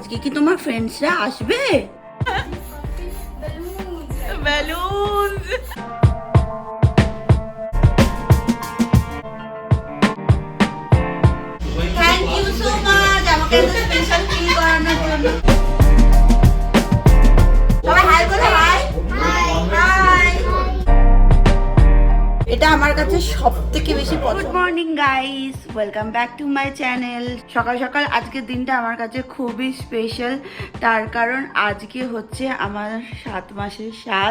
আজকে কি তোমার ফ্রেন্ডসরা আসবে? Balloon thank you so much আমাকে করানোর জন্য। সবাই হাই করে হাই কাছে সব থেকে বেশি good morning guys welcome back to my channel সকাল সকাল আজকের দিনটা আমার কাছে খুবই স্পেশাল তার কারণ আজকে হচ্ছে আমার সাত মাসের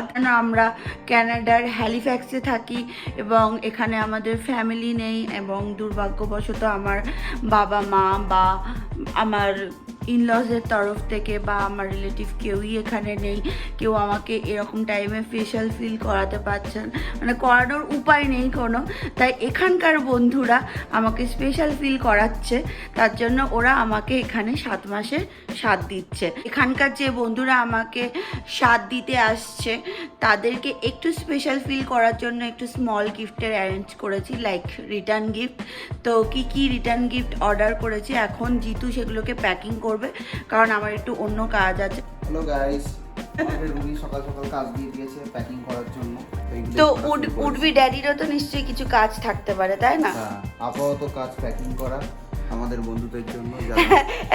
কেন আমরা ক্যানাডার হ্যালিফ্যাক্সে থাকি এবং এখানে আমাদের ফ্যামিলি নেই এবং দুর্ভাগ্যবশত আমার বাবা মা বা আমার ইনলজের তরফ থেকে বা আমার রিলেটিভ কেউই এখানে নেই, কেউ আমাকে এরকম টাইমে স্পেশাল ফিল করাতে পারছেন। মানে করানোর উপায় নেই কোনো। তাই এখানকার বন্ধুরা আমাকে স্পেশাল ফিল করাচ্ছে, তার জন্য ওরা আমাকে এখানে সাত মাসে স্বাদ দিচ্ছে। এখানকার যে বন্ধুরা আমাকে স্বাদ দিতে আসছে, তাদেরকে একটু স্পেশাল ফিল করার জন্য একটু স্মল গিফটের অ্যারেঞ্জ করেছি লাইক রিটার্ন গিফট তো কি কি রিটার্ন গিফট অর্ডার করেছি, এখন জিতু সেগুলোকে প্যাকিং করবে। কারণ আমার একটু অন্য কাজ আছে। হ্যালো গাইস আমাদের সকাল সকাল কাজ দিয়ে দিয়েছে প্যাকিং করার জন্য। তো উড উডবি ড্যাডিরও তো নিশ্চয়ই কিছু কাজ থাকতে পারে তাই না? হ্যাঁ, আপাতত কাজ প্যাকিং করা আমাদের বন্ধুদের জন্য আর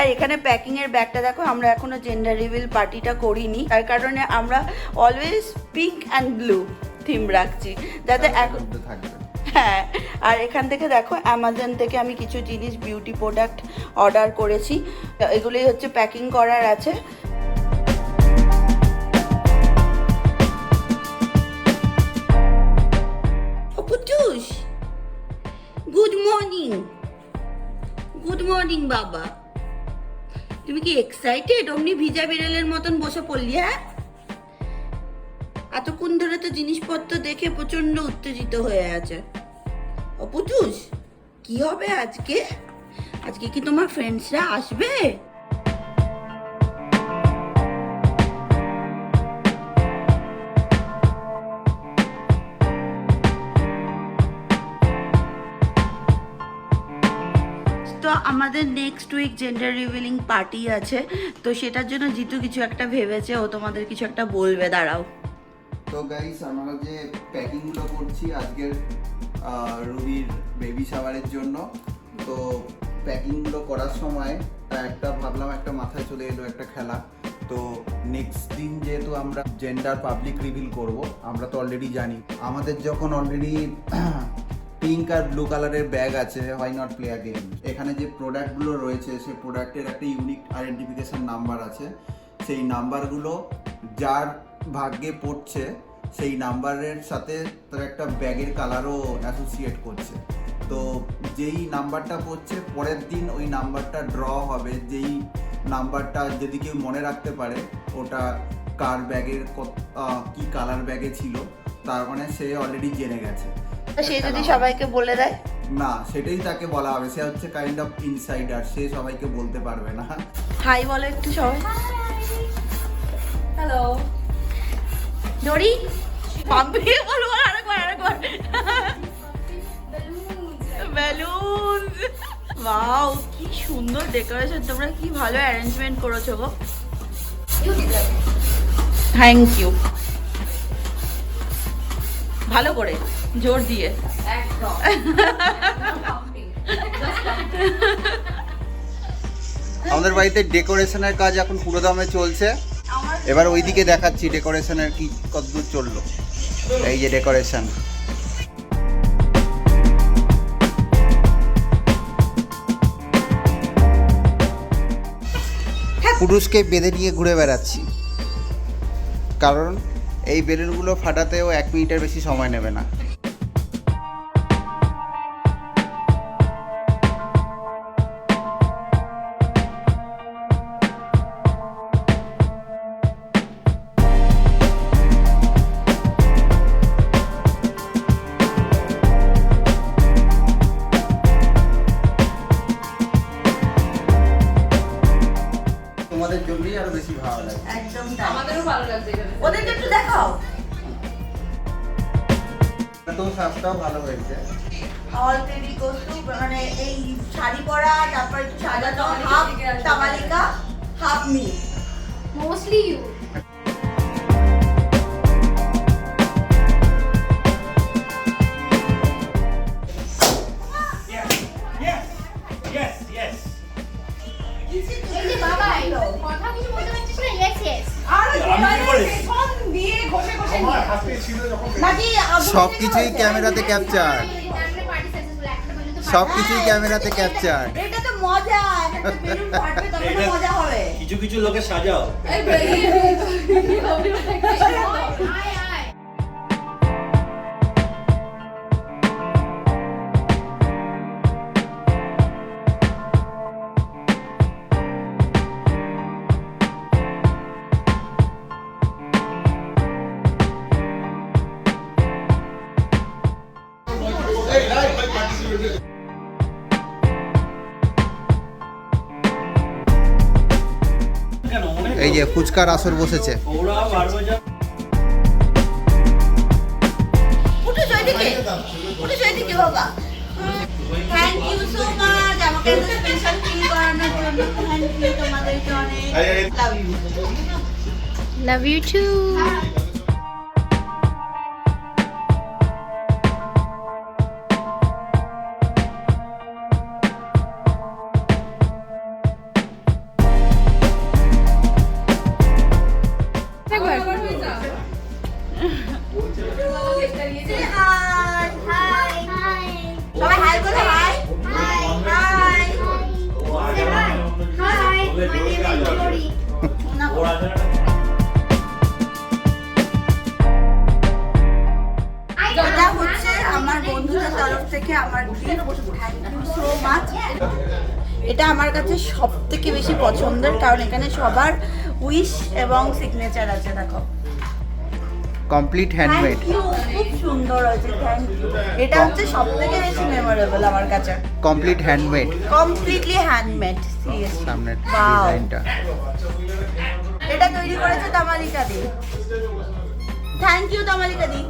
এখানে প্যাকিং এর ব্যাগটা দেখো আমরা এখনও জেন্ডার রিভিল পার্টিটা করিনি। তার কারণে আমরা always pink and blue theme রাখছি যাতে এখন থাকবে। হ্যাঁ আর এখান থেকে দেখো অ্যামাজন থেকে আমি কিছু জিনিস বিউটি প্রোডাক্ট অর্ডার করেছি। এগুলোই হচ্ছে প্যাকিং করার আছে। অপুটুস গুড মর্নিং গুড মর্নিং বাবা। তুমি কি এক্সাইটেড অমনি ভিজা বিড়ালের মতন বসে পড়লি হ্যাঁ? এতক্ষণ ধরে তো জিনিসপত্র দেখে প্রচণ্ড উত্তেজিত হয়ে আছে। অপুটুস কি হবে আজকে? আজকে কি তোমার ফ্রেন্ডসরা আসবে? তো আমাদের next week gender revealing party আছে, তো সেটার জন্য জিতু কিছু একটা ভেবেছে, ও তোমাদের কিছু একটা বলবে, দাঁড়াও। তো গাইস আমরা যে প্যাকিংগুলো করছি, আজকের রুবির বেবি শাওয়ারের জন্য। তো প্যাকিংগুলো করার সময় তা একটা ভাবলাম, একটা মাথায় চলে এলো একটা খেলা। তো নেক্সট দিন যেহেতু আমরা জেন্ডার পাবলিক রিভিল করব, আমরা তো অলরেডি জানি। আমাদের যখন অলরেডি পিঙ্ক আর ব্লু কালারের ব্যাগ আছে হোয়াই নট প্লে গেম এখানে যে প্রোডাক্টগুলো রয়েছে, সেই প্রোডাক্টের একটা ইউনিক আইডেন্টিফিকেশন নাম্বার আছে। সেই নাম্বারগুলো যার ভাগ্যে পড়ছে সেই নাম্বারের সাথে তার একটা ব্যাগের কালারও অ্যাসোসিয়েট করছে। তো যেই নাম্বারটা পড়ছে পরের দিন ওই নাম্বারটা ড্র হবে। যেই নাম্বারটা যদি কেউ মনে রাখতে পারে ওটা কার ব্যাগের কি কালার ব্যাগে ছিল তার মানে সে অলরেডি জেনে গেছে। সে যদি সবাইকে বলে দেয়? না সেটাই তাকে বলা হবে। সে হচ্ছে কাইন্ড অফ ইনসাইডার সে সবাইকে বলতে পারবে না। হাই বলো একটু সবাই। হ্যালো ডরি পাম্পি বলব আরেকবার আরেকবার। বেলুন ওয়াও কি সুন্দর ডেকোরেশন তোমরা কি ভালো অ্যারেঞ্জমেন্ট করেছ গো। থ্যাংক ইউ ভালো করে জোর দিয়ে। একদম। আমাদের বাড়িতে ডেকোরেশনের কাজ এখন পুরো দমে চলছে। এবার ওইদিকে দেখাচ্ছি ডেকোরেশনের কি কতদূর চলল। এই যে ডেকোরেশন পুরুষকে বেঁধে নিয়ে ঘুরে বেড়াচ্ছি। কারণ এই বেলুনগুলো ফাটাতেও এক মিনিটের বেশি সময় নেবে না। তো সাজটাও ভালো হয়েছে অলরেডি কৌস্তু মানে এই শাড়ি পরা তারপর একটু সাজানো half Tamalika half me mostly you. সব থেকে কিছুই হয়েছে? ক্যামেরাতে ক্যাপচার সবকিছুই সব কিছুই ক্যামেরাতে ক্যাপচার এটা তো মজা এটা- মজা হবে। কিছু কিছু লোকে সাজাও। অনেক আসর বসেছে Love you too. থেকে আমার থ্যাংক ইউ সো মাচ এটা আমার কাছে সব থেকে বেশি পছন্দের কারণ এখানে সবার উইশ এবং সিগনেচার আছে দেখো। কমপ্লিট হ্যান্ডমেড খুব সুন্দর হয়েছে থ্যাংক ইউ এটা হচ্ছে সব থেকে বেশি মেমোরেবল আমার কাছে। Complete handmade completely handmade seriously সামনের ডিজাইনটা। এটা তৈরি করেছে তামালিকা দি। থ্যাংক ইউ তামালিকা দি।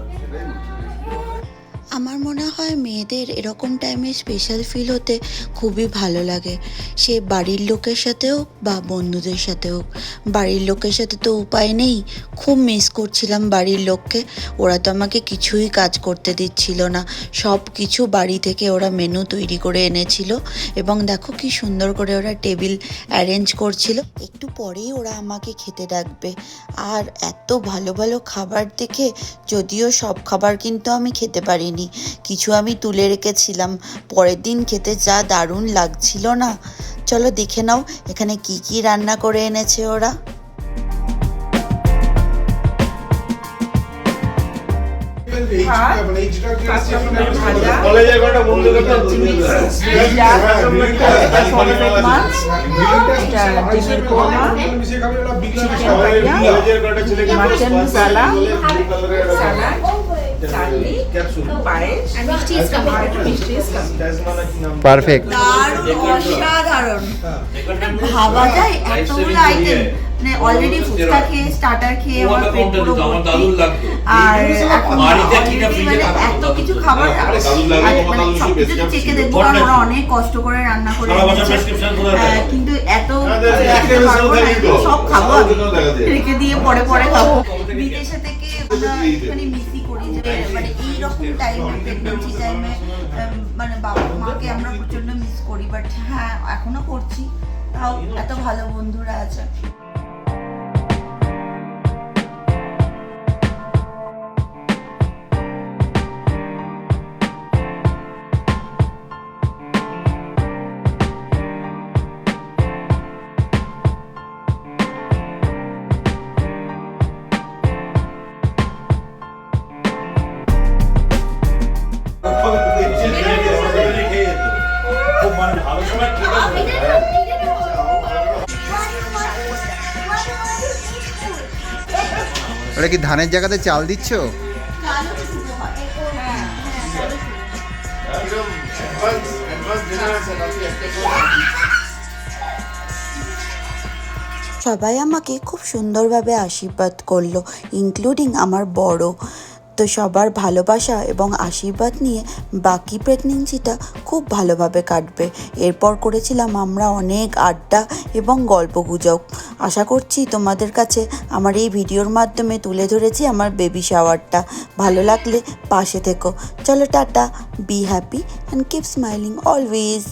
আমার মনে হয় মেয়েদের এরকম টাইমে স্পেশাল ফিল হতে খুবই ভালো লাগে। সে বাড়ির লোকের সাথে হোক বা বন্ধুদের সাথে হোক বাড়ির লোকের সাথে তো উপায় নেই। খুব মিস করছিলাম বাড়ির লোককে। ওরা তো আমাকে কিছুই কাজ করতে দিচ্ছিল না। সব কিছু বাড়ি থেকে ওরা মেনু তৈরি করে এনেছিল। এবং দেখো কি সুন্দর করে ওরা টেবিল অ্যারেঞ্জ করছিল। একটু পরেই ওরা আমাকে খেতে ডাকবে। আর এত ভালো ভালো খাবার দেখে যদিও সব খাবার কিন্তু আমি খেতে পারিনি। কিছু আমি তুলে রেখেছিলাম। পরের দিন খেতে যা দারুণ লাগছিল না। চলো দেখে নাও এখানে কি কি রান্না করে এনেছে ওরা। মাটন মশলা, চাটনি পায়েস মিষ্টি is coming. মিষ্টি is coming. পারফেক্ট দারুণ অসাধারণ ভাবা যায় এতগুলো আইটেম মানে অলরেডি ফুচকা খেয়ে স্টার্টার খেয়ে আমার পেট পুরো আর এখন বাড়িতে already কিনা ফ্রিজে মানে এত কিছু খাবার মানে সবকিছু চেখে দেখব কারণ ওরা অনেক কষ্ট করে রান্না করে? কিন্তু এত। সব খাব। রেখে দিয়ে পরে পরে খাব বিদেশে থেকে আমরা মানে এইরকম টাইমে প্রেগনেন্সি টাইমে মানে বাবা মাকে আমরা প্রচণ্ড মিস করি বাট হ্যাঁ এখনও করছি। তাও এত ভালো বন্ধুরা আছে। ওটা কি ধানের জায়গাতে চাল দিচ্ছ? সবাই আমাকে খুব সুন্দরভাবে আশীর্বাদ করল ইনক্লুডিং আমার বড়। তো সবার ভালোবাসা এবং আশীর্বাদ নিয়ে বাকি প্রেগনেন্সিটা খুব ভালোভাবে কাটবে। এরপর করেছিলাম আমরা অনেক আড্ডা এবং গল্প গুজব আশা করছি তোমাদের কাছে আমার এই ভিডিওর মাধ্যমে তুলে ধরেছি আমার বেবি শাওয়ারটা ভালো লাগলে পাশে থেকো। চলো tata be happy and keep smiling always